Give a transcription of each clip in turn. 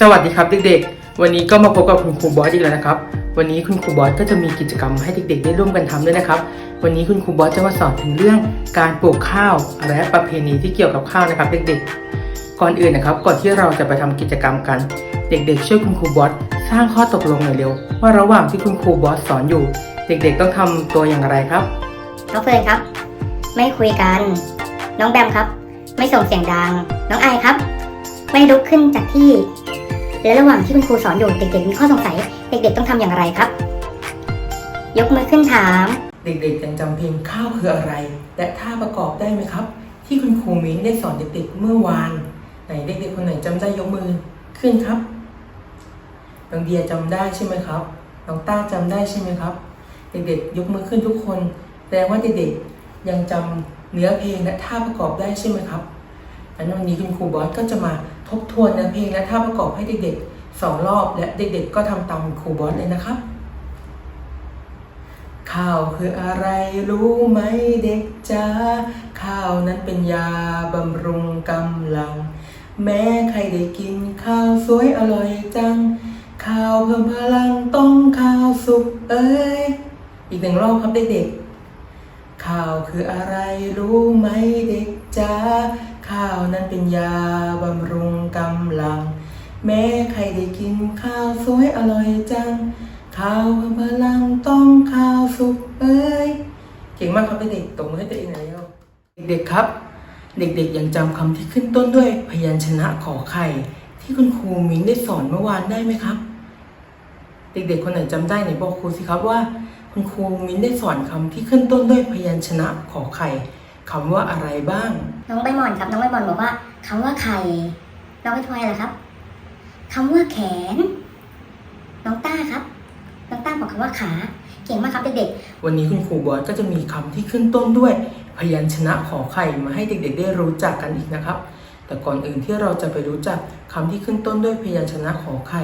สวัสดีครับเด็กๆ วันนี้ก็มาพบกับคุณครูบอสอีกแล้วนะครับ วันนี้คุณครูบอสก็จะมีกิจกรรมให้เด็กๆ ได้ร่วมกันทำด้วยนะครับ วันนี้คุณครูบอสจะมาสอนถึงเรื่องการปลูกข้าวและประเพณีที่เกี่ยวกับข้าวนะครับ เด็กๆ ก่อนอื่นนะครับ ก่อนที่เราจะไปทำกิจกรรมกัน เด็กๆ ช่วยคุณครูบอสสร้างข้อตกลงหน่อยเร็ว ว่าระหว่างที่คุณครูบอสสอนอยู่ เด็กๆ ต้องทำตัวอย่างไรครับน้องเฟิร์นครับ ไม่คุยกัน น้องแบมครับ ไม่ส่งเสียงดัง น้องไอครับ ไม่ลุกขึ้นจากที่ และระหว่างที่คุณครูสอนอยู่เด็กๆ มีข้อสงสัย เด็กๆ ต้องทำอย่างไรครับ ยกมือขึ้นถาม เด็กๆยังจำเพลงข้าวคืออะไร และท่าประกอบได้ไหมครับ ที่คุณครูมิ้นได้สอนเด็กๆเมื่อวานไหนเด็กๆคนไหนจำได้ยกมือขึ้นครับน้องเดียจำได้ใช่ไหมครับน้องต้าจำได้ใช่ไหมครับ เด็กๆยกมือขึ้นทุกคนแสดงว่าเด็กๆยังจำเนื้อเพลงและท่าประกอบได้ใช่ไหมครับอันวันนี้คุณครูบอสก็จะมา ทบทวนเนื้อเพลงและท่าประกอบให้เด็กๆสองรอบและเด็กๆ ก็ทำตามครูบอสเลยนะครับ ข้าวคืออะไรรู้ไหมเด็กจ้าข้าวนั้นเป็นยาบำรุงกำลัง แม้ใครได้กินข้าวสวยอร่อยจัง ข้าวเพิ่มพลังต้องข้าวสุกเอ้ยอีกหนึ่งรอบครับเด็กๆข้าวคืออะไรรู้ไหมเด็กจ้า ข้าวนั้นเป็นยาบำรุงกำลัง แม้ใครได้กินข้าวสวยอร่อยจัง ข้าวพลังต้องข้าวสุกเอ้ยเก่งมากครับเด็กๆตบมือให้ตัวเองหน่อยเร็วเด็กๆครับ เด็กๆยังจำคำที่ขึ้นต้นด้วยพยัญชนะขอไข่ ที่คุณครูมิ้นได้สอนเมื่อวานได้ไหมครับ เด็กๆคนไหนจำได้ไหนบอกครูสิครับว่า คุณครูมิ้นได้สอนคำที่ขึ้นต้นด้วยพยัญชนะขอไข่ คำว่าอะไรบ้าง น้องใบหมอนครับ น้องใบหมอนบอกว่าคำว่าไข่ น้องใบพลอยล่ะครับคำว่าแขน น้องต้าครับ น้องต้าบอกคำว่าขา เก่งมากครับเด็กวันนี้คุณครูบอสก็จะมีคำที่ขึ้นต้นด้วย พยัญชนะขอไข่มาให้เด็กๆ ได้รู้จักกันอีกนะครับ แต่ก่อนอื่นที่เราจะไปรู้จักคำที่ขึ้นต้นด้วยพยัญชนะขอไข่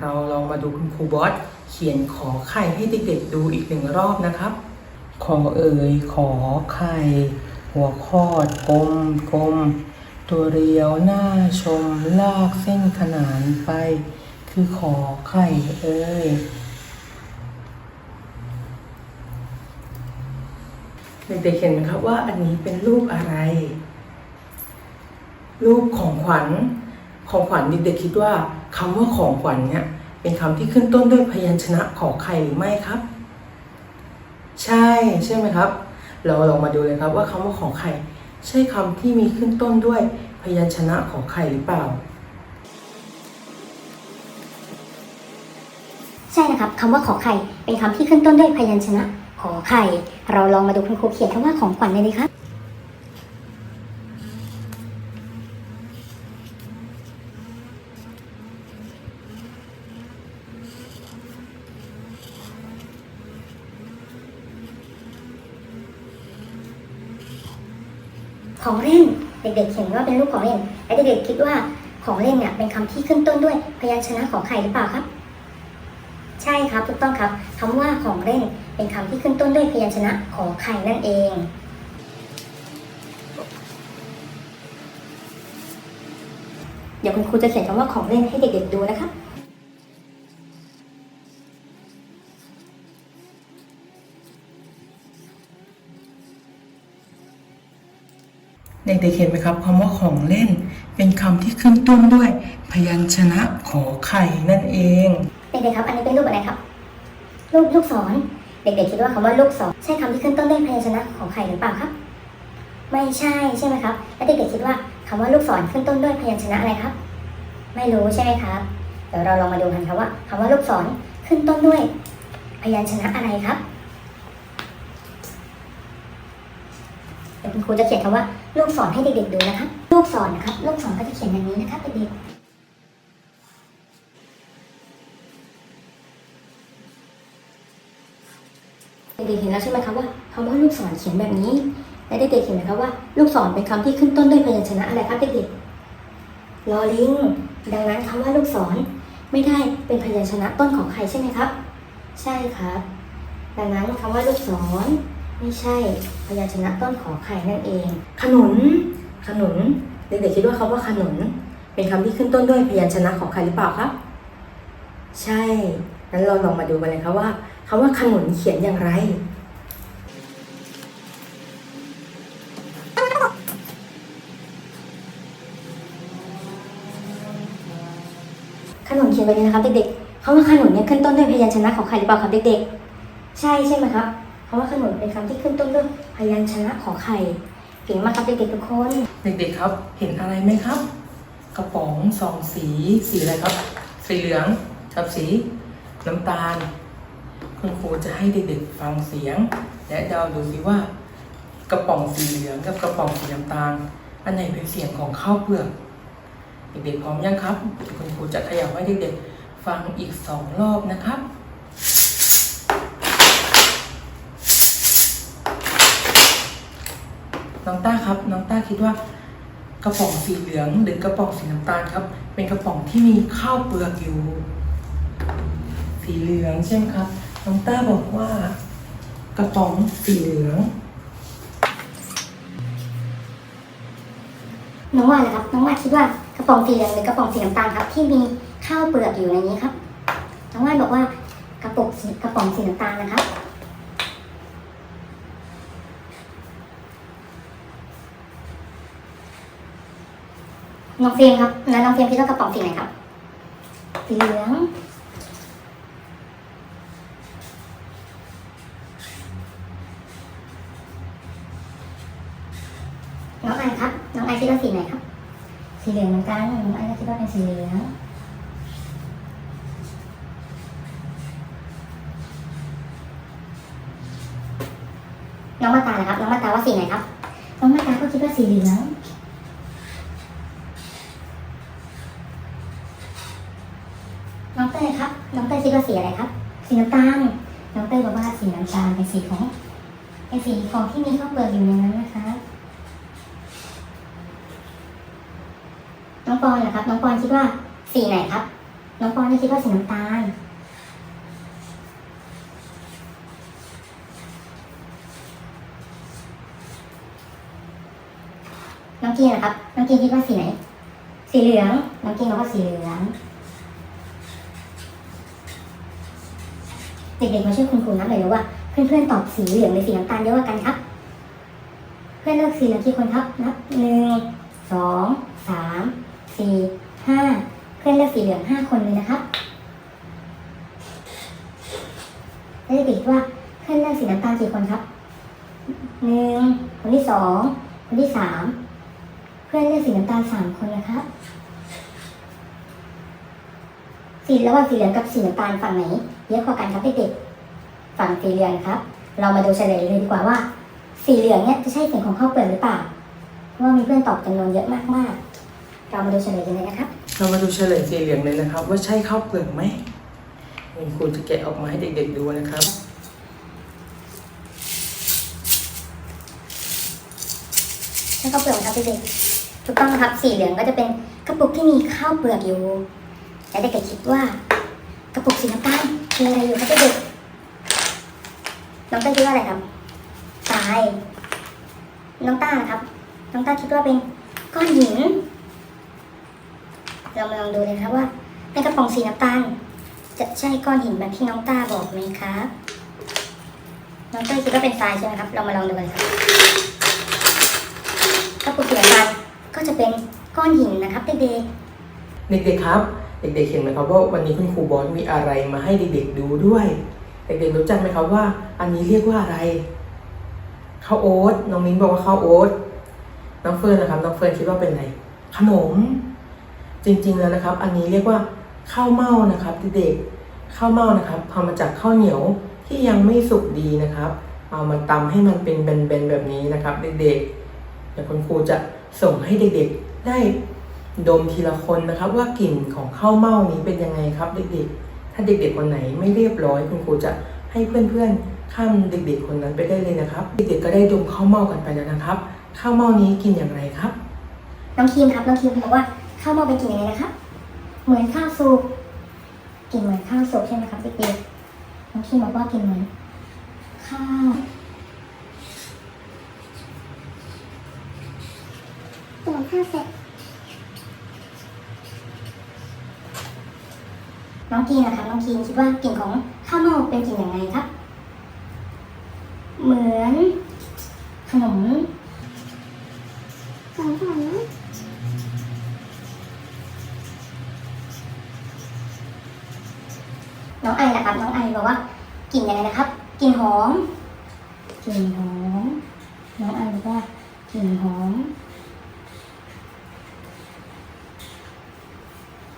เราลองมาดูคุณครูบอสเขียนขอไข่ให้เด็กๆดูอีกหนึ่งรอบนะครับ ขอเอ่ยขอไข่ หัวข้อกลมกลมตัวเรียวหน้าชมลากเส้นขนานไป คือขอไข่เอ่ยเด็กๆเห็นไหมครับว่าอันนี้เป็นรูปอะไร รูปของขวัญของขวัญเด็กๆคิดว่าคำว่าของขวัญเนี่ยเป็นคำที่ขึ้นต้นด้วยพยัญชนะขอไข่หรือไม่ครับ ใช่ใช่ไหมครับ เราลองมาดูเลยครับว่าคำว่าขอไข่ ใช่คำที่มีขึ้นต้นด้วยพยัญชนะขอไข่หรือเปล่า ใช่นะครับคำว่าขอไข่เป็นคำที่ขึ้นต้นด้วยพยัญชนะขอไข่ เราลองมาดูคุณครูเขียนคำว่าของขวัญเลยดีครับ ของเล่น เด็กๆเห็นว่าเป็นรูปของเล่นและเด็กๆคิดว่าของเล่นเนี่ยเป็นคำที่ขึ้นต้นด้วยพยัญชนะของไข่หรือเปล่าครับ ใช่ครับถูกต้องครับคำว่าของเล่นเป็นคำที่ขึ้นต้นด้วยพยัญชนะของไข่นั่นเองเดี๋ยวคุณครูจะเขียนคำว่าของเล่นให้เด็กๆดูนะครั เด็กๆเห็นไหมครับคำว่าของเล่น เป็นคำที่ขึ้นต้นด้วย พยัญชนะขอไข่นั่นเองเด็กๆครับ อันนี้เป็นรูปอะไรครับรูปลูกศรเด็กๆคิดว่าคำว่าลูกศรใช่คำที่ขึ้นต้นด้วยพยัญชนะของไข่หรือเปล่าครับ ไม่ใช่ใช่ไหมครับ แล้วเด็กๆคิดว่าคำว่าลูกศรขึ้นต้นด้วยพยัญชนะอะไรครับ ไม่รู้ใช่ไหมครับเดี๋ยวเราลองมาดูกันครับว่าคำว่าลูกศรขึ้นต้นด้วย พยัญชนะอะไรครับเดี๋ยวคุณครูจะเขียนคำว่า ลูกศรให้เด็กๆดูนะครับ ลูกศรนะครับ ลูกศรก็จะเขียนอย่างนี้นะครับเด็กเด็กๆเห็นแล้วใช่ไหมครับว่าคำว่าลูกศรเขียนแบบนี้ และเด็กๆเห็นไหมครับว่า ลูกศรเป็นคำที่ขึ้นต้นด้วยพยัญชนะอะไรครับเด็กๆลอลิง ดังนั้นคำว่าลูกศรไม่ได้เป็นพยัญชนะต้นของใครใช่ไหมครับ ใช่ครับ ดังนั้นคำว่าลูกศร ไม่ใช่พยัญชนะต้นขอไข่นั่นเอง ขนุน ขนุน เด็กๆคิดว่าคำว่าขนุน เป็นคำที่ขึ้นต้นด้วยพยัญชนะของใครหรือเปล่าครับ ใช่งั้นเราลองมาดูกันเลยครับว่าคำว่าขนุนเขียนอย่างไรขนุนเขียนไปเลยนะครับเด็กๆคำว่าขนุนเนี่ยขึ้นต้นด้วยพยัญชนะของใครหรือเปล่าครับเด็กๆ ใช่ใช่ไหมครับ คำว่าขนุนเป็นคำที่ขึ้นต้นด้วยพยัญชนะของใครเก่งมากครับเด็กๆทุกคน เด็กๆครับ เห็นอะไรไหมครับ กระป๋องสองสี สีอะไรครับ สีเหลืองกับสีน้ำตาล คุณครูจะให้เด็กๆฟังเสียง และเดาดูสิว่า กระป๋องสีเหลืองกับกระป๋องสีน้ำตาล อันไหนเป็นเสียงของข้าวเปลือกเด็กๆพร้อมยังครับ คุณครูจะขยับให้เด็กๆฟังอีกสองรอบนะครับ น้องต้าครับ น้องต้าคิดว่ากระป๋องสีเหลืองหรือกระป๋องสีน้ำตาลครับ เป็นกระป๋องที่มีข้าวเปลือกอยู่ สีเหลืองใช่ไหมครับ น้องต้าบอกว่า กระป๋องสีเหลืองน้องว่านะครับน้องว่าคิดว่ากระป๋องสีเหลืองหรือกระป๋องสีน้ำตาลครับ ที่มีข้าวเปลือกอยู่ในนี้ครับน้องว่าบอกว่ากระปุกสีกระป๋องสีน้ำตาลนะครับ น้องเฟรมครับแล้วน้องเฟรมคิดว่ากระป๋องสีไหนครับสีเหลืองน้องไอครับ น้องไอคิดว่าสีไหนครับ สีเหลืองเหมือนกันน้องไอก็คิดว่าเป็นสีเหลืองน้องมาตาล่ะครับ น้องมาตาว่าสีไหนครับ น้องมาตาก็คิดว่าสีเหลือง น้องเต้ยครับ น้องเต้ยคิดว่าสีอะไรครับ สีน้ำตาล น้องเต้ยบอกว่าสีน้ำตาลเป็นสีของเป็นสี ของที่มีข้าวเปลือกอยู่ในนั้นนะคะ น้องปอนเหรอครับ น้องปอนคิดว่าสีไหนครับ น้องปอนไม่คิดว่าสีน้ำตาล น้องกีนนะครับ น้องกีนคิดว่าสีไหน สีเหลือง น้องกีนบอกว่าสีเหลืองเด็กๆมาช่วยคุณครูนับหน่อยว่า เพื่อนๆตอบสีเหลืองหรือสีน้ำตาลเยอะกว่ากันครับ เพื่อนเลือกสีเหลืองกี่คนครับนับหนึ่งสองสามสี่ห้าเพื่อนเลือกสีเหลืองห้าคนเลยนะครับแล้วเด็กว่าเพื่อนเลือกสีน้ำตาลกี่คนครับหนึ่งคนที่สองคนที่สามเพื่อนเลือกสีน้ำตาลสามคนนะครับสีระหว่างสีเหลืองกับสีน้ำตาลฝั่งไหนเยอะกว่ากันครับเด็กๆ ฝั่งสีเหลืองครับ เรามาดูเฉลยเลยดีกว่าว่า สีเหลืองเนี่ยจะใช่เสียงของข้าวเปลือกหรือเปล่าเพราะว่ามีเพื่อนตอบจำนวนเยอะมากๆ เรามาดูเฉลยกันเลยนะครับ เรามาดูเฉลยสีเหลืองเลยนะครับ ว่าใช่ข้าวเปลือกไหมคุณครูจะแกะออกมาให้เด็กๆดูนะครับใช่ข้าวเปลือกไหมครับเด็กๆถูกต้องนะครับ สีเหลืองก็จะเป็นกระปุกที่มีข้าวเปลือกอยู่แต่เด็กๆคิดว่ากระปุกสีน้ำตาลมีอะไรอยู่ครับเด็กๆ น้องต้าคิดว่าอะไรครับ ทราย น้องต้าครับ น้องต้าคิดว่าเป็นก้อนหิน เรามาลองดูเลยครับว่าในกระป๋องสีน้ำตาล จะใช่ก้อนหินแบบที่น้องต้าบอกไหมครับ น้องต้าคิดว่าเป็นทรายใช่ไหมครับ เรามาลองดูกันครับกระปุกสีน้ำตาลก็จะเป็นก้อนหินนะครับเด็กๆ เด็กๆครับ เด็กๆเห็นไหมครับว่าวันนี้คุณครูบอสมีอะไรมาให้เด็กๆดูด้วย เด็กๆรู้จักไหมครับว่า อันนี้เรียกว่าอะไรข้าวโอ๊ตน้องมิ้นบอกว่าข้าวโอ๊ตน้องเฟิร์นนะครับน้องเฟิร์นคิดว่าเป็นอะไรขนม จริงๆแล้วนะครับ อันนี้เรียกว่าข้าวเม่านะครับเด็กๆข้าวเม่านะครับทำมาจากข้าวเหนียวที่ยังไม่สุกดีนะครับ เอามาตำให้มันเป็นแบนๆแบบนี้นะครับ เด็กๆเดี๋ยวคุณครูจะส่งให้เด็กๆได้ดมทีละคนนะครับ ว่ากลิ่นของข้าวเม่านี้เป็นยังไงครับเด็กๆ ถ้าเด็กๆคนไหนไม่เรียบร้อยคุณครูจะให้เพื่อนๆข้ามเด็กๆคนนั้นไปได้เลยนะครับ เด็กๆก็ได้ดมข้าวเม่ากันไปแล้วนะครับข้าวเม่านี้กินอย่างไรครับๆน้องครีมครับน้องครีมบอกว่าข้าวเม่าเป็นกลิ่นยังไงนะครับ เหมือนข้าวสุกกลิ่นเหมือนข้าวสุกใช่ไหมครับเด็กๆน้องครีมบอกว่ากลิ่นเหมือนข้าวเหมือนข้าวเสร็จ น้องกีนนะครับน้องกีนคิดว่ากลิ่นของข้าวเม่าเป็นกลิ่นยังไงครับ เหมือนขนมขนมขนมน้องไอนะครับน้องไอบอกว่ากลิ่นยังไงนะครับกลิ่นหอมกลิ่นหอมน้องไอบอกว่ากลิ่นหอม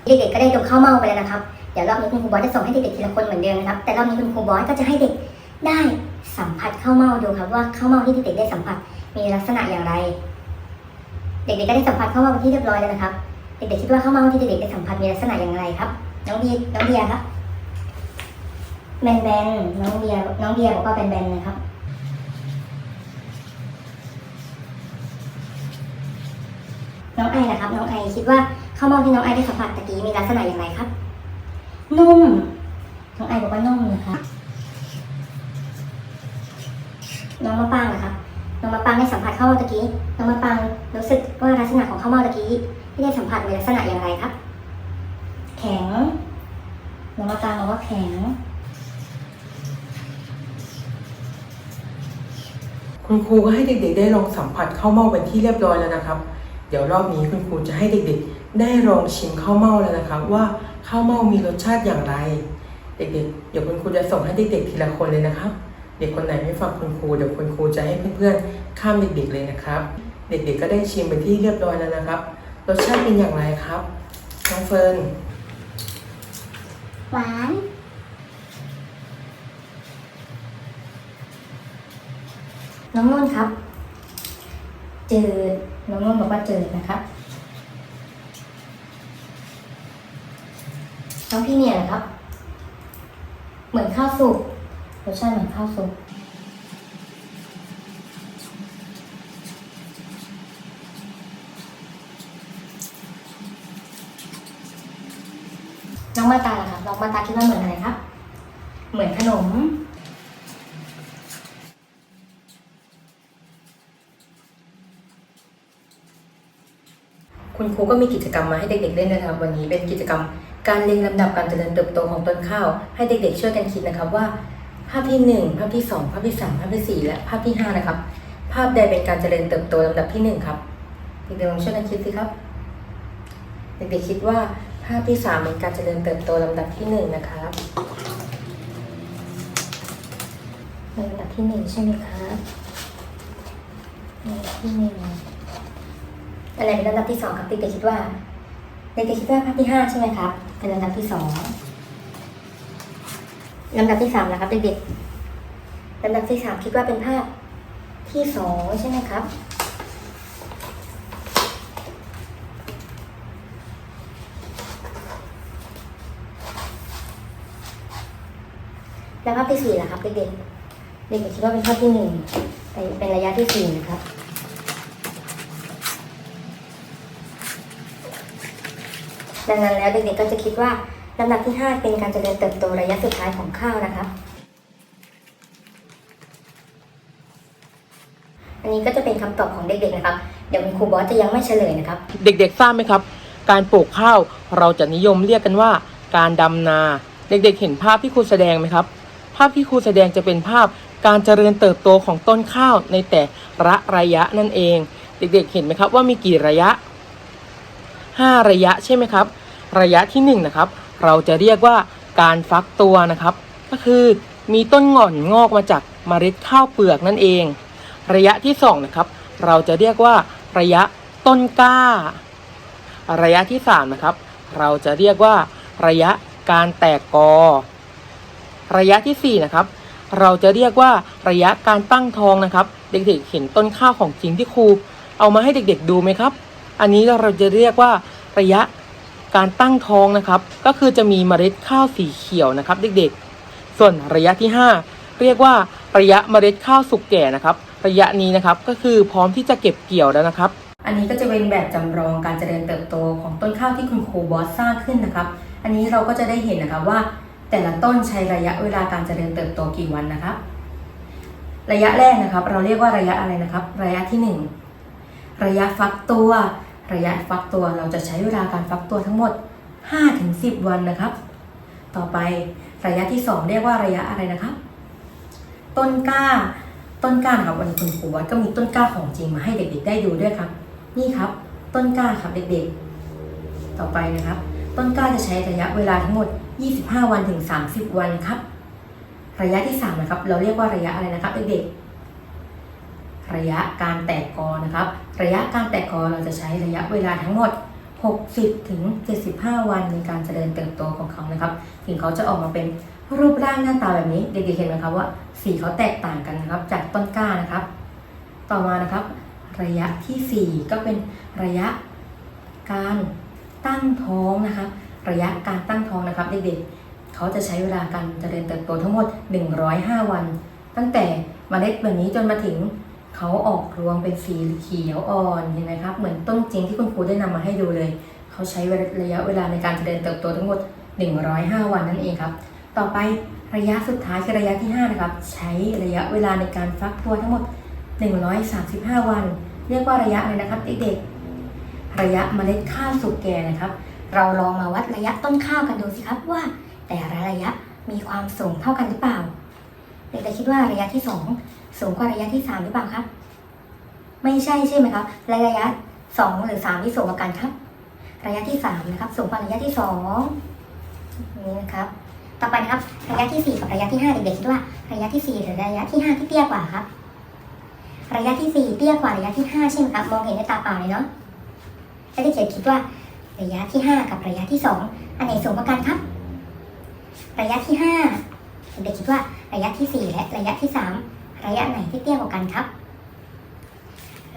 เด็กๆก็ได้ดมข้าวเม่าไปแล้วนะครับ เดี๋ยวรอบนี้คุณครูบอสจะส่งให้เด็กๆทีละคนเหมือนเดิมนะครับ แต่รอบนี้คุณครูบอสก็จะให้เด็กได้สัมผัสข้าวเมาดูครับว่าข้าวเมาที่เด็กๆได้สัมผัสมีลักษณะอย่างไร เด็กๆก็ได้สัมผัสข้าวเมาเป็นที่เรียบร้อยแล้วนะครับ เด็กๆคิดว่าข้าวเมาที่เด็กๆได้สัมผัสมีลักษณะอย่างไรครับน้องเบียร์น้องเบียร์ครับแบนๆน้องเบียร์น้องเบียร์บอกว่าแบนๆนะครับน้องไอนะครับน้องไอคิดว่าข้าวเมาที่น้องไอได้สัมผัสตะกี้มีลักษณะอย่างไรครับ นุ่มน้องไอบอกว่านุ่มนะคะน้องมะปางนะครับน้องมะปางได้สัมผัสข้าวเม่าตะกี้น้องมะปางรู้สึกว่าลักษณะของข้าวเม่าตะกี้ที่ได้สัมผัสมีลักษณะอย่างไรครับ แข็งน้องมะปางบอกว่าแข็ง คุณครูก็ให้เด็กๆ ได้ลองสัมผัสข้าวเม่าเป็นที่เรียบร้อยแล้วนะครับ เดี๋ยวรอบนี้คุณครูจะให้เด็กๆ ได้ลองชิมข้าวเม่าแล้วนะครับว่า ข้าวเม่ามีรสชาติอย่างไร เด็กๆ เดี๋ยวคุณครูจะส่งให้เด็กๆทีละคนเลยนะครับ เด็กคนไหนไม่ฟังคุณครูเดี๋ยวคุณครูจะให้เพื่อนๆข้ามเด็กๆเลยนะครับ เด็กๆก็ได้ชิมเป็นที่เรียบร้อยแล้วนะครับ รสชาติเป็นอย่างไรครับน้องเฟิร์นหวานน้องนุ่นครับจืดน้องนุ่นบอกว่าจืดนะครับ น้องพี่เนี่ยนะครับ เหมือนข้าวสุกรสชาติเหมือนข้าวสุกน้องมาตาล่ะครับน้องมาตาคิดว่าเหมือนอะไรครับ เหมือนขนมคุณครูก็มีกิจกรรมมาให้เด็กๆเล่นนะครับ วันนี้เป็นกิจกรรม การเรียงลำดับการเจริญเติบโตของต้นข้าว ให้เด็กๆช่วยกันคิดนะครับว่า ภาพที่หนึ่งภาพที่สองภาพที่สามภาพที่สี่และภาพที่ห้านะครับ ภาพใดเป็นการเจริญเติบโตลำดับที่หนึ่งครับเด็กๆลองช่วยกันคิดสิครับ เด็กๆคิดว่าภาพที่สามเป็นการเจริญเติบโตลำดับที่หนึ่งนะครับลำดับที่หนึ่งใช่ไหมครับลำดับที่หนึ่งอะไรเป็นลำดับที่สองครับเด็กๆคิดว่าเด็กๆคิดว่าภาพที่ห้าใช่ไหมครับ เป็นลำดับที่สองลำดับที่สามนะครับเด็กๆลำดับที่สามคิดว่าเป็นภาพที่สองใช่ไหมครับ แล้วภาพที่สี่ล่ะครับเด็กๆเด็กๆคิดว่าเป็นภาพที่หนึ่งเป็นระยะที่สี่นะครับ ดังนั้นแล้วเด็กๆก็จะคิดว่าลำดับที่ 5 เป็นการเจริญเติบโตระยะสุดท้ายของข้าวนะครับอันนี้ก็จะเป็นคำตอบของเด็กๆนะครับ เดี๋ยวคุณครูบอสจะยังไม่เฉลยนะครับ เด็กๆทราบไหมครับ การปลูกข้าวเราจะนิยมเรียกกันว่า การดำนา เด็กๆ เห็นภาพที่ครูแสดงไหมครับ ภาพที่ครูแสดงจะเป็นภาพการเจริญเติบโตของต้นข้าวในแต่ละระยะนั่นเอง เด็กๆ เห็นไหมครับว่ามีกี่ระยะ 5 ระยะใช่ไหมครับ ระยะที่1นะครับเราจะเรียกว่าการฟักตัวนะครับ ก็คือมีต้นหง่อนงอกมาจากเมล็ดข้าวเปลือกนั่นเอง ระยะที่2นะครับเราจะเรียกว่าระยะต้นกล้า ระยะที่3นะครับเราจะเรียกว่าระยะการแตกกอ ระยะทีสี่4นะครับเราจะเรียกว่าระยะการตั้งท้องนะครับ เด็กๆเห็นต้นข้าวของจริงที่ครูเอามาให้เด็กๆดูไหมครับ อันนี้เราจะเรียกว่าระยะการตั้งท้องนะครับ ก็คือจะมีเมล็ดข้าวสีเขียวนะครับ เด็กๆ ส่วนระยะที่ 5 เรียกว่าระยะเมล็ดข้าวสุกแก่นะครับ ระยะนี้นะครับก็คือพร้อมที่จะเก็บเกี่ยวแล้วนะครับ อันนี้ก็จะเป็นแบบจำลองการเจริญเติบโตของต้นข้าวที่คุณครูบอสสร้างขึ้นนะครับ อันนี้เราก็จะได้เห็นนะครับว่า แต่ละต้นใช้ระยะเวลาการเจริญเติบโตกี่วันนะครับ ระยะแรกนะครับ เราเรียกว่าระยะอะไรนะครับ ระยะที่หนึ่งระยะฟักตัว ระยะฟักตัวเราจะใช้เวลาการฟักตัวทั้งหมด 5-10 วันนะครับ ต่อไประยะที่สองเรียกว่าระยะอะไรนะครับ ต้นกล้า ต้นกล้าครับวันคุณครูวัดก็มีต้นกล้าของจริงมาให้เด็กๆได้ดูด้วยครับ นี่ครับ ต้นกล้าครับเด็กๆ ต่อไปนะครับ ต้นกล้าจะใช้ระยะเวลาทั้งหมด 25 วันถึง 30 วันครับ ระยะที่สามนะครับเราเรียกว่าระยะอะไรนะครับเด็กๆ ระยะการแตกกอนะครับ ระยะการแตกกอเราจะใช้ระยะเวลาทั้งหมด 60ถึง75 วันในการเจริญเติบโตของเขานะครับ ถึงเขาจะออกมาเป็นรูปร่างหน้าตาแบบนี้เด็กๆเห็นไหมครับว่าสีเขาแตกต่างกันนะครับ จากต้นกล้านะครับ ต่อมานะครับ ระยะทีสี่4 ก็เป็นระยะการตั้งท้องนะครับระยะการตั้งท้องนะครับเด็กๆเขาจะใช้เวลาการเจริญเติบโตทั้งหมด 105 วัน ตั้งแต่มเมล็ดแบบนี้จนมาถึง เขาออกรวงเป็นสีเขียวอ่อนเห็นไหมครับ เหมือนต้นจริงที่คุณครูได้นำมาให้ดูเลย เขาใช้ระยะเวลาในการเจริญเติบโตทั้งหมด 105 วันนั่นเองครับ ต่อไประยะสุดท้ายคือระยะที่ 5 นะครับ ใช้ระยะเวลาในการฟักตัวทั้งหมด 135 วัน เรียกว่าระยะอะไรนะครับเด็กๆระยะเมล็ดข้าวสุกแก่นะครับ เราลองมาวัดระยะต้นข้าวกันดูสิครับว่า แต่ละระยะมีความสูงเท่ากันหรือเปล่าเด็กๆคิดว่าระยะที่สอง สูงกว่าระยะที่สามหรือเปล่าครับ ไม่ใช่ใช่ไหมครับและระยะสองหรือสามที่สูงกว่ากันครับ ระยะที่สามนะครับ สูงกว่าระยะที่สองนี่นะครับ ต่อไปนะครับ ระยะที่สี่กับระยะที่ห้าเด็กๆคิดว่าระยะที่สี่หรือระยะที่ห้าที่เตี้ยกว่าครับ ระยะที่สี่เตี้ยกว่าระยะที่ห้าใช่ไหมครับ มองเห็นด้วยตาเปล่าเลยเนาะแล้วเด็กๆคิดว่า ระยะที่ห้ากับระยะที่สองอันไหนสูงกว่ากันครับ ระยะที่ห้าเด็กๆคิดว่าระยะที่สี่และระยะที่สาม ระยะไหนที่เตี้ยกว่ากันครับ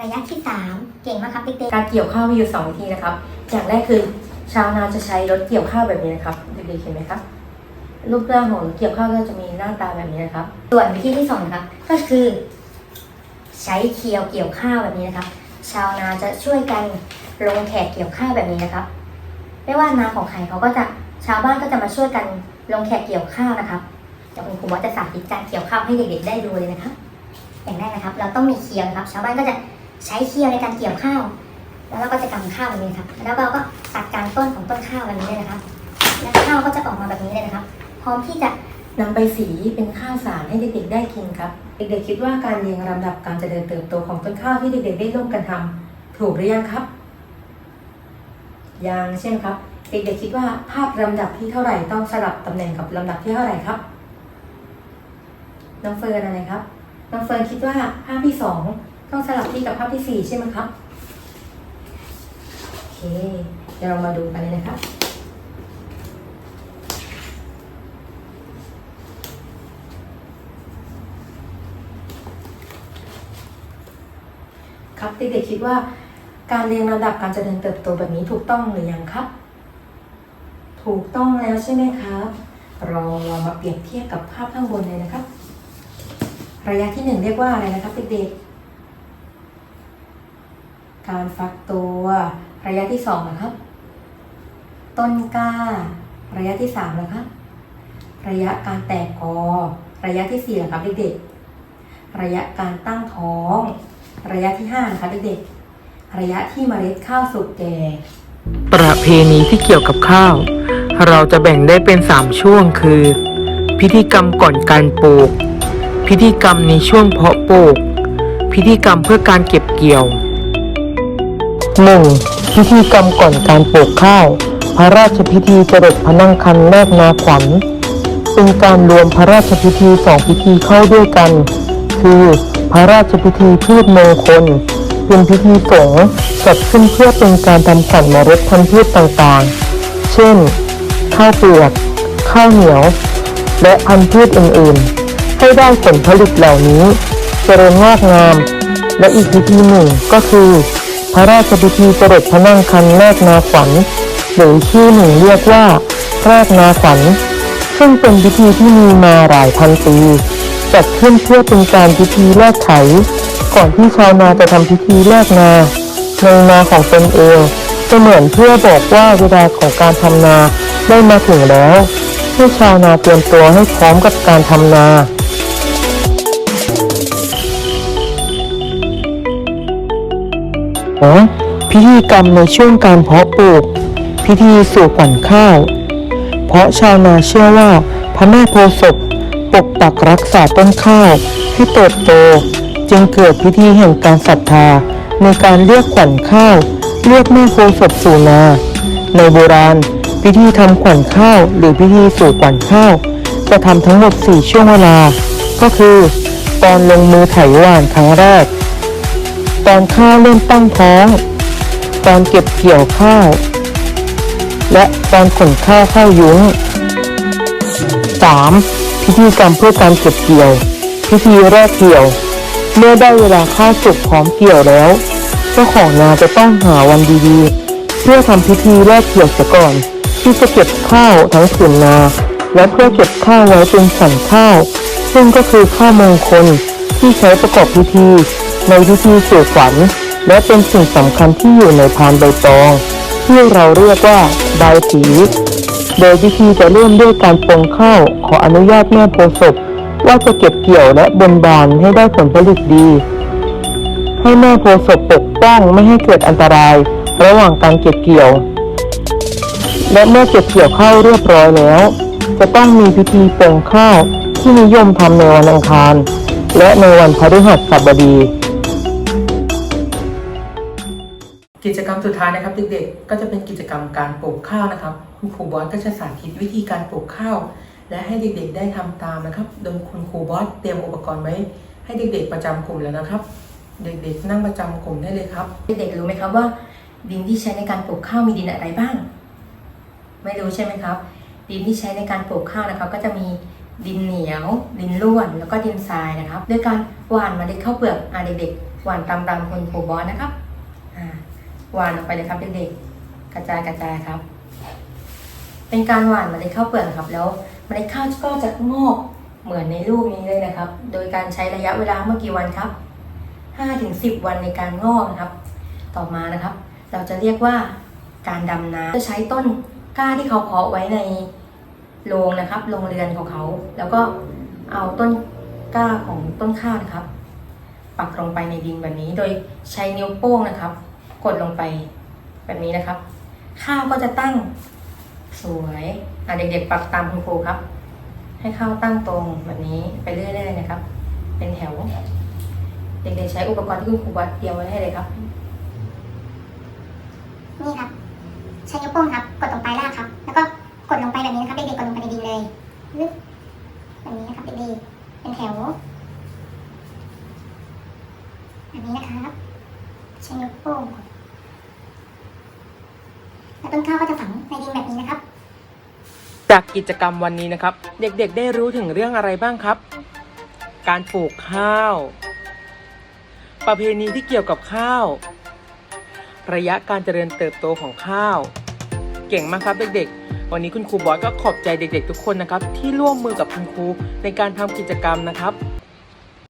ระยะที่สามเก่งมากครับเด็กการเกี่ยวข้าวมีอยู่สองวิธีนะครับ อย่างแรกคือ ชาวนาจะใช้รถเกี่ยวข้าวแบบนี้นะครับเด็กๆเห็นไหมครับรูปร่างของเกี่ยวข้าวก็จะมีหน้าตาแบบนี้นะครับ ส่วนวิธีที่สองครับ ก็คือ ใช้เคียวเกี่ยวข้าวแบบนี้นะครับ ชาวนาจะช่วยกันลงแขกเกี่ยวข้าวแบบนี้นะครับ ไม่ว่านาของใครเขาก็จะชาวบ้านก็จะมาช่วยกันลงแขกเกี่ยวข้าวนะครับเดี๋ยวคุณครูว่าจะสาธิตการเกี่ยวข้าวให้เด็กๆได้ดูเลยนะครับ อย่างแรกนะครับ เราต้องมีเคียวนะครับ ชาวบ้านก็จะใช้เคียวในการเกี่ยวข้าว แล้วเราก็จะกำข้าวแบบนี้ครับ แล้วเราก็ตัดกางต้นของต้นข้าวแบบนี้เลยนะครับ แล้วข้าวก็จะออกมาแบบนี้เลยนะครับ พร้อมที่จะนำไปสีเป็นข้าวสารให้เด็กๆได้กินครับ เด็กๆคิดว่าการเรียงลำดับการเจริญเติบโตของต้นข้าวที่เด็กๆได้ร่วมกันทำถูกหรือยังครับ ยังใช่ไหมครับ เด็กๆคิดว่าภาพลำดับที่เท่าไหร่ต้องสลับตำแหน่งกับลำดับที่เท่าไหร่ครับ น้องเฟิร์นอะไรครับ น้องเฟิร์นคิดว่าภาพที่สองต้องสลับที่กับภาพที่สี่ใช่ไหมครับ โอเค เดี๋ยวเรามาดูกันเลยนะครับครับเด็กๆคิดว่าการเรียงลำดับการเจริญเติบโตแบบนี้ถูกต้องหรือยังครับ ถูกต้องแล้วใช่ไหมครับ เราเรามาเปรียบเทียบกับภาพข้างบนเลยนะครับ ระยะที่หนึ่งเรียกว่าอะไรนะครับเด็กๆ การฟักตัว ระยะที่สองนะครับ ต้นกล้า ระยะที่สามนะครับ ระยะการแตกกอ ระยะที่สี่นะครับเด็กๆ ระยะการตั้งท้อง ระยะที่5นะคะเด็กๆ ระยะที่เมล็ดข้าวสุกแก่ ประเพณีที่เกี่ยวกับข้าว เราจะแบ่งได้เป็น 3 ช่วงคือ พิธีกรรมก่อนการปลูก พิธีกรรมในช่วงเพาะปลูก พิธีกรรมเพื่อการเก็บเกี่ยว 1. พิธีกรรมก่อนการปลูกข้าว พระราชพิธีจรดพนังคันแรกนาขวัญ เป็นการรวมพระราชพิธีสองพิธีเข้าด้วยกัน คือพระราชพิธีพืชมงคล เป็นพิธีสงฆ์จัดขึ้นเพื่อเป็นการทำขวัญมล็ดพันธุ์พืชต่างๆ เช่น ข้าวเปลือก ข้าวเหนียว และพันธุ์พืชอื่นๆ ให้ได้ผลผลิตเหล่านี้เจริญงอกงาม และอีกพิธีหนึ่งก็คือ พระราชพิธีจรดพระนั่งคันแรกนาขวัญหรือชื่อหนึ่งเรียกว่าแรกนาขวัญซึ่งเป็นพิธีที่มีมาหลายพันปีจัดขึ้นเพื่อเป็นการพิธีแลกไถ ก่อนที่ชาวนาจะทำพิธีแลกนาในนาของตนเองจะเหมือนเพื่อบอกว่าเวลาของการทำนาได้มาถึงแล้วให้ชาวนาเตรียมตัวให้พร้อมกับการทำนา พิธีกรรมในช่วงการเพาะปลูก พิธีสู่ขวัญข้าว เพราะชาวนาเชื่อว่าพระแม่โพศพปกปักรักษาต้นข้าวให้เติบโต จึงเกิดพิธีแห่งการศรัทธาในการเรียกขวัญข้าว เรียกแม่โพศพสู่นาในโบราณ พิธีทำขวัญข้าว หรือพิธีสู่ขวัญข้าว จะทำทั้งหมด 4 ช่วงเวลา ก็คือ ตอนลงมือไถหว่านครั้งแรก ตอนข้าวเริ่มตั้งท้อง ตอนเก็บเกี่ยวข้าว และตอนขนข้าวเข้ายุ้ง 3. พิธีกรรมเพื่อการเก็บเกี่ยว พิธีแรกเกี่ยว เมื่อได้เวลาข้าวสุกพร้อมเกี่ยวแล้ว เจ้าของนาจะต้องหาวันดีๆ เพื่อทำพิธีแรกเกี่ยวเสียก่อน ที่จะเก็บข้าวทั้งผืนนา และเพื่อเก็บข้าวไว้เป็นสันข้าว ซึ่งก็คือข้าวมงคลที่ใช้ประกอบพิธี ในพิธีสู่ขวัญและเป็นสิ่งสำคัญที่อยู่ในพานใบตอง ที่เราเรียกว่าใบผีโดยพิธีจะเริ่มด้วยการปรงข้าวขออนุญาตแม่โพศพว่าจะเก็บเกี่ยวและบนบานให้ได้ผลผลิตดี ให้แม่โพศพปกป้องไม่ให้เกิดอันตราย ระหว่างการเก็บเกี่ยว และเมื่อเก็บเกี่ยวข้าวเรียบร้อยแล้ว จะต้องมีพิธีปรงข้าวที่นิยมทำในวันอังคาร และในวันพฤหัสบดี กิจกรรมสุดท้ายนะครับเด็กๆ ก็จะเป็นกิจกรรมการปลูกข้าวนะครับ คุณครูบอสก็จะสาธิตวิธีการปลูกข้าว และให้เด็กๆ ได้ทำตามนะครับ โดยคุณครูบอสเตรียมอุปกรณ์ไว้ให้เด็ก ๆ ประจำกลุ่มแล้วนะครับ เด็กๆ นั่งประจำกลุ่มได้เลยครับ เด็กๆ รู้ไหมครับว่า ดินที่ใช้ในการปลูกข้าวมีดินอะไรบ้าง ไม่รู้ใช่ไหมครับ ดินที่ใช้ในการปลูกข้าวนะครับ ก็จะมีดินเหนียว ดินร่วน แล้วก็ดินทรายนะครับ ด้วยการหว่านเมล็ดข้าวเปลือกอ่าเด็กๆ หว่านตามตามคุณครูบอสนะครับอ่า หว่านออกไปเลยครับเด็กๆ กระจายกระจายครับ เป็นการหว่านเมล็ดข้าวเปลือกนะครับ แล้วเมล็ดข้าวก็จะงอกเหมือนในรูปนี้เลยนะครับ โดยการใช้ระยะเวลาเมื่อกี่วันครับ5-10ถึง10 วันในการงอกนะครับ ต่อมานะครับ เราจะเรียกว่าการดำนาจะใช้ต้นกล้าที่เขาเพาะไว้ในโรงนะครับโรงเรือนของเขา แล้วก็เอาต้นกล้าของต้นข้าวนะครับ ปักลงไปในดินแบบนี้ โดยใช้นิ้วโป้งนะครับ กดลงไปแบบนี้นะครับ ข้าวก็จะตั้งสวยอะเด็กๆปรับตามคุณครูครับ ให้ข้าวตั้งตรงแบบนี้ไปเรื่อยๆนะครับ เป็นแถว เด็กๆใช้อุปกรณ์ที่คุณครูวัดเตรียมไว้ให้เลยครับ นี่ครับ ใช้นิ้วโป้งครับ กดลงไปแล้วก็กดลงไปแบบนี้นะครับ เด็กๆกดลงไปในดินเลยลึกแบบนี้นะครับเด็กๆเป็นแถวแบบนี้นะครับ ใช้นิ้วโป้งกดแล้วต้นข้าวก็จะฝังในดินแบบนี้นะครับ จากกิจกรรมวันนี้นะครับ เด็กๆได้รู้ถึงเรื่องอะไรบ้างครับ การปลูกข้าว ประเพณีที่เกี่ยวกับข้าว ระยะการเจริญเติบโตของข้าว เก่งมากครับเด็กๆ วันนี้คุณครูบอยก็ขอบใจเด็ก ๆ ทุกคนนะครับ ที่ร่วมมือกับคุณครูในการทำกิจกรรมนะครับ